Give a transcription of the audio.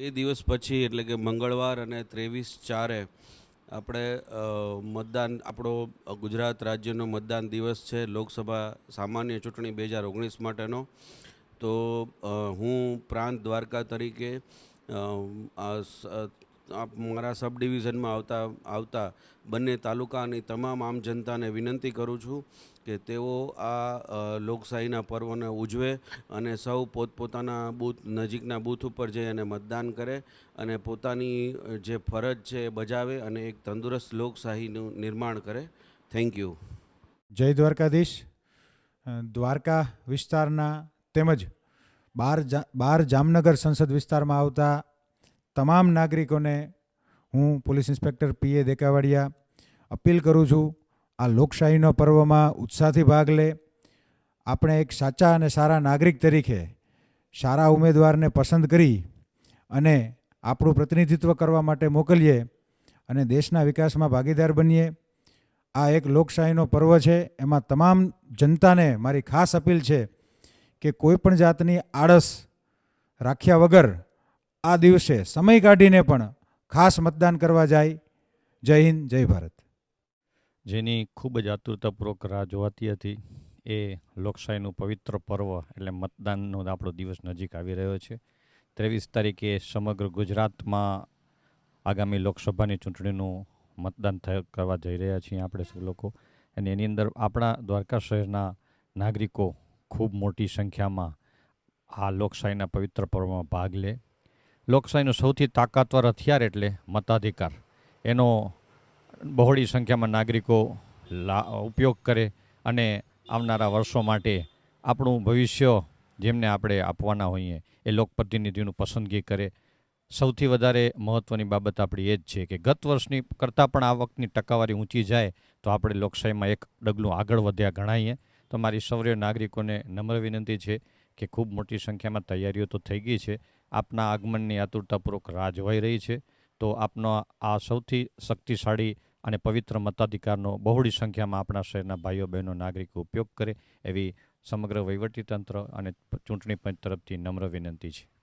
એ દિવસ પછી, એટલે કે મંગળવાર અને ત્રેવીસ ચારે, આપણે મતદાન, આપણો ગુજરાત રાજ્યનો મતદાન દિવસ છે, લોકસભા સામાન્ય ચૂંટણી બે હજાર ઓગણીસ માટેનો. તો હું પ્રાંત દ્વારકા તરીકે મારા સબ ડિવિઝનમાં આવતા આવતા બંને તાલુકાની તમામ આમ જનતાને વિનંતી કરું છું કે તેઓ આ લોકશાહીના પર્વને ઉજવે અને સૌ પોતપોતાના બૂથ, નજીકના બૂથ ઉપર જઈ અને મતદાન કરે અને પોતાની જે ફરજ છે એ બજાવે અને એક તંદુરસ્ત લોકશાહીનું નિર્માણ કરે. થેન્ક યુ જય દ્વારકાધીશ. દ્વારકા વિસ્તારના તેમજ બાર બાર જામનગર સંસદ વિસ્તારમાં આવતા તમામ નાગરિકોને હું police inspector P A Dekavadiya appeal કરું છું, આ લોકશાહીનો પર્વમાં ઉત્સાહથી ભાગ લે. આપણે એક સાચા અને સારા નાગરિક તરીકે સારા ઉમેદવારને પસંદ કરી અને આપણું પ્રતિનિધિત્વ કરવા માટે મોકલીએ અને દેશના વિકાસમાં ભાગીદાર બનીએ. આ એક લોકશાહીનો પર્વ છે. એમાં તમામ જનતાને મારી ખાસ અપીલ છે કે કોઈપણ જાતની આળસ રાખ્યા વગર આ દિવસે સમય કાઢીને પણ ખાસ મતદાન કરવા જાય. જય હિન્દ, જય ભારત. જેની ખૂબ જ આતુરતાપૂર્વક રાહ જોવાતી હતી એ લોકશાહીનું પવિત્ર પર્વ એટલે મતદાનનો આપણો દિવસ નજીક આવી રહ્યો છે. ત્રેવીસ તારીખે સમગ્ર ગુજરાતમાં આગામી લોકસભાની ચૂંટણીનું મતદાન કરવા જઈ રહ્યા છીએ આપણે સૌ લોકો. અને એની અંદર આપણા દ્વારકા શહેરના નાગરિકો ખૂબ મોટી સંખ્યામાં આ લોકશાહીના પવિત્ર પર્વમાં ભાગ લે. લોકશાહીનું સૌથી તાકાતવર હથિયાર એટલે મતાધિકાર. એનો બહોળી સંખ્યામાં નાગરિકો લા, ઉપયોગ કરે અને આવનારા વર્ષો માટે આપણું ભવિષ્ય જેમને આપણે આપવાના હોઈએ એ લોકપ્રતિનિધિનું પસંદગી કરે. સૌથી વધારે મહત્ત્વની બાબત આપણી એ જ છે કે ગત વર્ષની કરતાં પણ આ વખતની ટકાવારી ઊંચી જાય તો આપણે લોકશાહીમાં એક ડગલું આગળ વધ્યા ગણાઈએ. તો મારી સૌર્ય નાગરિકોને નમ્ર વિનંતી છે કે ખૂબ મોટી સંખ્યામાં તૈયારીઓ તો થઈ ગઈ છે. આપના આગમનની આતુરતાપૂર્વક રાહ જોવાઈ રહી છે. તો આપનો આ સૌથી શક્તિશાળી અને પવિત્ર મતાધિકારનો બહોળી સંખ્યામાં આપણા શહેરના ભાઈઓ, બહેનો, નાગરિકો ઉપયોગ કરે એવી સમગ્ર વહીવટીતંત્ર અને ચૂંટણી પંચ તરફથી નમ્ર વિનંતી છે.